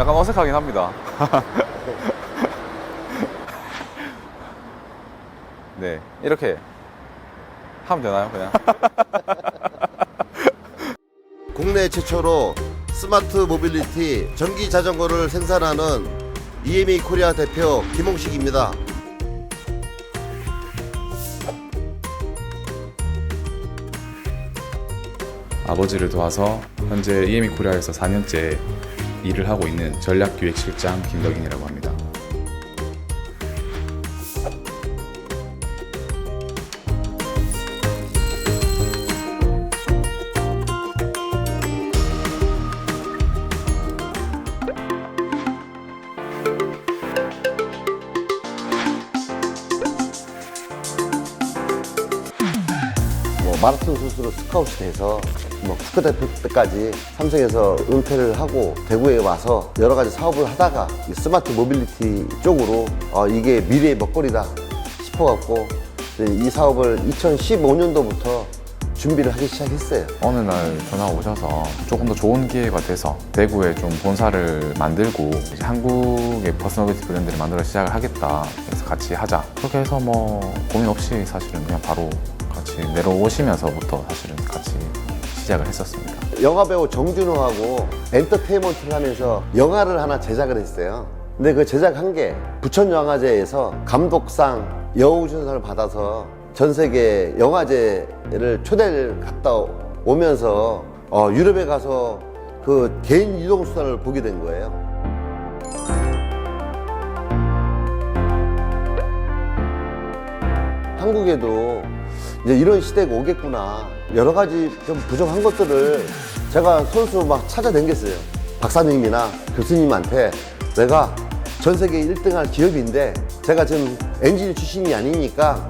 약간 어색하긴 합니다. 네, 이렇게 하면 되나요, 그냥? 국내 최초로 스마트 모빌리티 전기 자전거를 생산하는 EMA 코리아 대표 김홍식입니다. 아버지를 도와서 현재 EME 코리아에서 4년째 일을 하고 있는 전략기획실장 김덕인이라고 합니다. 마라톤 선수로 스카웃이 돼서 뭐 국가대표 때까지 삼성에서 은퇴를 하고 대구에 와서 여러 가지 사업을 하다가 이 스마트 모빌리티 쪽으로 어, 이게 미래의 먹거리다 싶어갖고 이 사업을 2015년도부터 준비를 하기 시작했어요. 어느 날 전화 오셔서 조금 더 좋은 기회가 돼서 대구에 좀 본사를 만들고 한국의 퍼스널리티 브랜드를 만들어 시작을 하겠다. 그래서 같이 하자. 그렇게 해서 뭐 고민 없이 사실은 그냥 바로 같이 내려오시면서부터 사실은 같이 시작을 했었습니다. 영화 배우 정준호하고 엔터테인먼트를 하면서 영화를 하나 제작을 했어요. 근데 그 제작한 게 부천 영화제에서 감독상 여우주연상을 받아서 전 세계 영화제를 초대를 갔다 오면서 어, 유럽에 가서 그 개인 이동 수단을 보게 된 거예요. 한국에도 이제 이런 시대가 오겠구나. 여러 가지 좀 부족한 것들을 제가 손수 막 찾아다녔어요. 박사님이나 교수님한테 내가 전 세계 1등할 기업인데 제가 지금 엔지니어 출신이 아니니까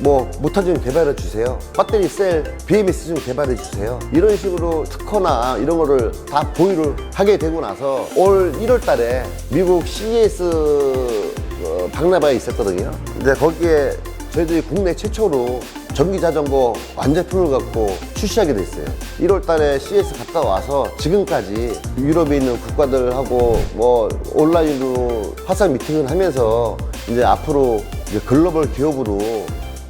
뭐 모터 좀 개발해 주세요. 배터리 셀 BMS 좀 개발해 주세요. 이런 식으로 특허나 이런 거를 다 보유를 하게 되고 나서 올 1월 달에 미국 CES 어, 박람회가 있었거든요. 근데 거기에 저희들이 국내 최초로 전기 자전거 완제품을 갖고 출시하게 됐어요. 1월 달에 CS 갔다 와서 지금까지 유럽에 있는 국가들하고 뭐 온라인으로 화상 미팅을 하면서 이제 앞으로 이제 글로벌 기업으로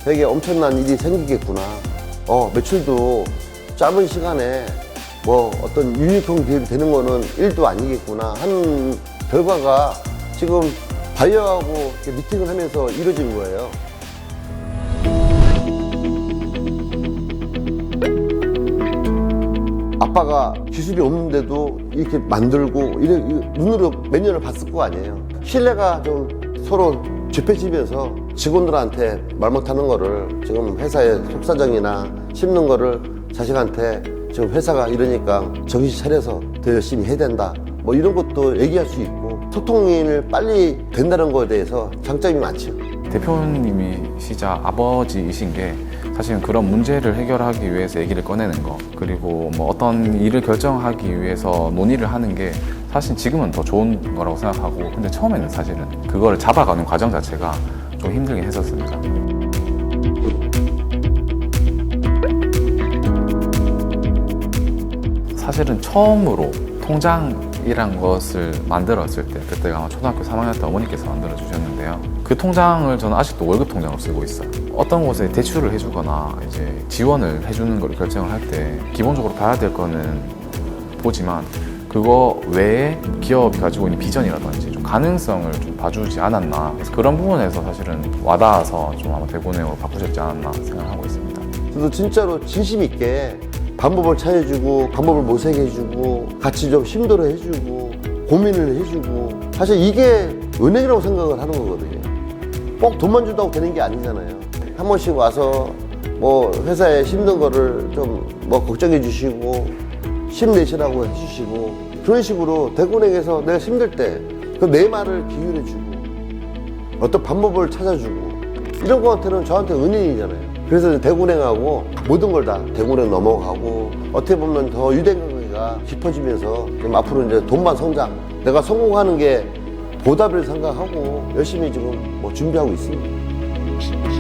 되게 엄청난 일이 생기겠구나. 어, 매출도 짧은 시간에 뭐 어떤 유니콘 기업이 되는 거는 일도 아니겠구나 하는 결과가 지금 바이어하고 미팅을 하면서 이루어진 거예요. 아빠가 기술이 없는데도 이렇게 만들고 이래, 이 눈으로 몇 년을 봤을 거 아니에요. 신뢰가 좀 서로 좁혀지면서 직원들한테 말 못하는 거를 지금 회사의 속사정이나 씹는 거를 자식한테 지금 회사가 이러니까 정신 차려서 더 열심히 해야 된다. 뭐 이런 것도 얘기할 수 있고 소통을 빨리 된다는 거에 대해서 장점이 많죠. 대표님이시자 아버지이신 게 사실은 그런 문제를 해결하기 위해서 얘기를 꺼내는 거 그리고 뭐 어떤 일을 결정하기 위해서 논의를 하는 게 사실 지금은 더 좋은 거라고 생각하고 근데 처음에는 사실은 그거를 잡아가는 과정 자체가 좀 힘들긴 했었습니다. 사실은 처음으로 통장 이란 것을 만들었을 때 그때가 아마 초등학교 3학년 때 어머니께서 만들어 주셨는데요. 그 통장을 저는 아직도 월급 통장으로 쓰고 있어요. 어떤 곳에 대출을 해주거나 이제 지원을 해주는 걸 결정을 할 때 기본적으로 봐야 될 거는 보지만 그거 외에 기업이 가지고 있는 비전이라든지 좀 가능성을 좀 봐주지 않았나 그래서 그런 부분에서 사실은 와닿아서 좀 아마 대본행으로 바꾸셨지 않았나 생각하고 있습니다. 저도 진짜로 진심 있게 방법을 찾아주고 방법을 모색해 해주고 같이 좀 힘들어 해주고 고민을 해주고. 사실 이게 은행이라고 생각을 하는 거거든요. 꼭 돈만 준다고 되는 게 아니잖아요. 한 번씩 와서 뭐 회사에 힘든 거를 좀 뭐 걱정해 주시고 힘내시라고 해주시고 그런 식으로 대구은행에서 내가 힘들 때 그 내 말을 기울여 주고 어떤 방법을 찾아주고 이런 거한테는 저한테 은인이잖아요. 그래서 이제 대구은행하고 모든 걸 다 대구은행 넘어가고 어떻게 보면 더 유대관계가 깊어지면서 좀 앞으로 이제 돈만 성장 내가 성공하는 게 보답을 생각하고 열심히 지금 뭐 준비하고 있습니다.